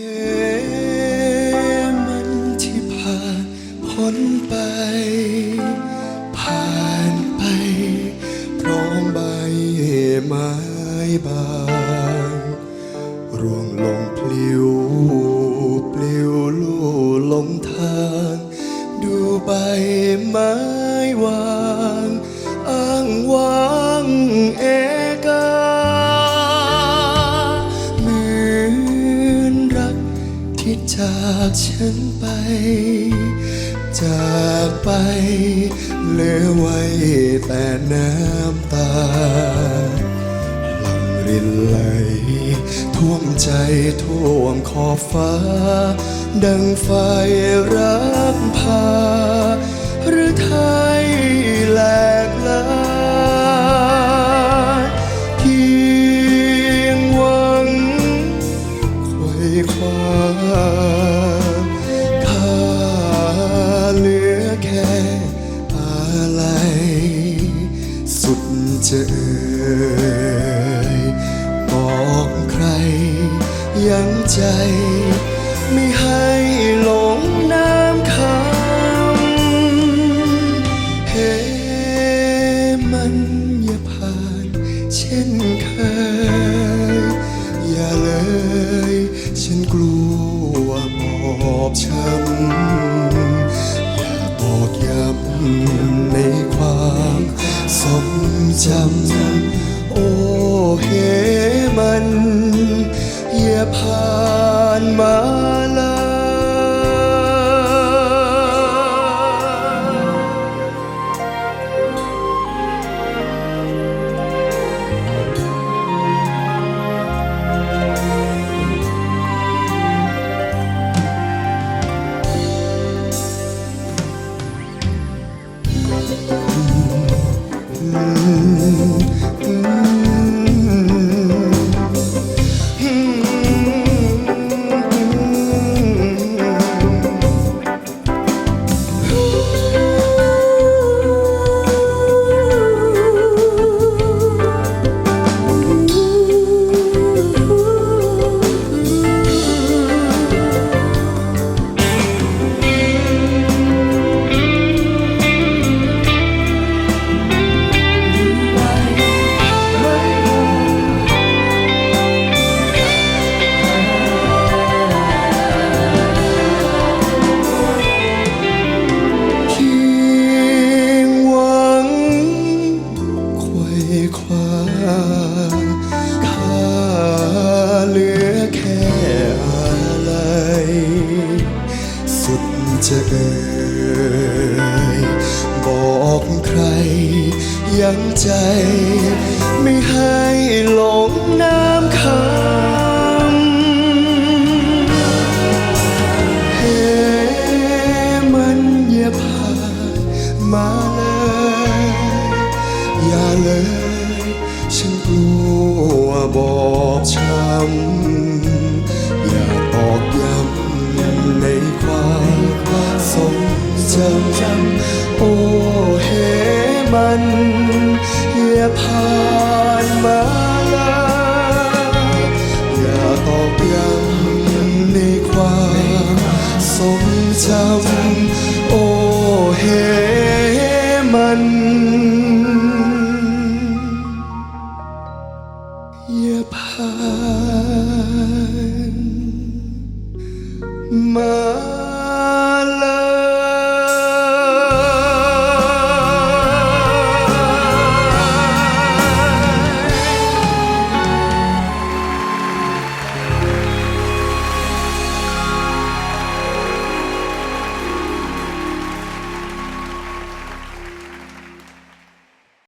มันที่ผ่านพ้นไป ผ่านไป พร้อมใบไม้บางร่วงลงพลิวปลิวลู่ลงทาง ดูใบไม้ จากฉันไป จากไป เหลือไว้แต่น้ำตาหลังรินไหล ท่วมใจท่วมขอบฟ้า ดังไฟรักพา หรือไทยแหลกลา จะเอ่ยบอกใคร ยังใจไม่ให้หลงน้ำคำเฮ้มันอย่าผ่านเช่นเคย อย่าเลย ฉันกลัวบอบช้ำอย่าตอกย้ำ สมจำโอ้เหมัน เย่ยผ่านมา เจะเอ่ยบอกใครยังใจ ไม่ให้หลงน้ำคำเฮ้มันอย่าผ่านมาเลย อย่าเลย ฉันกลัวบอบช้ำ ผ่านมาเลยอย่าตอกย้ำในความทรงจำโอ้เฮมันอย่าผ่านมา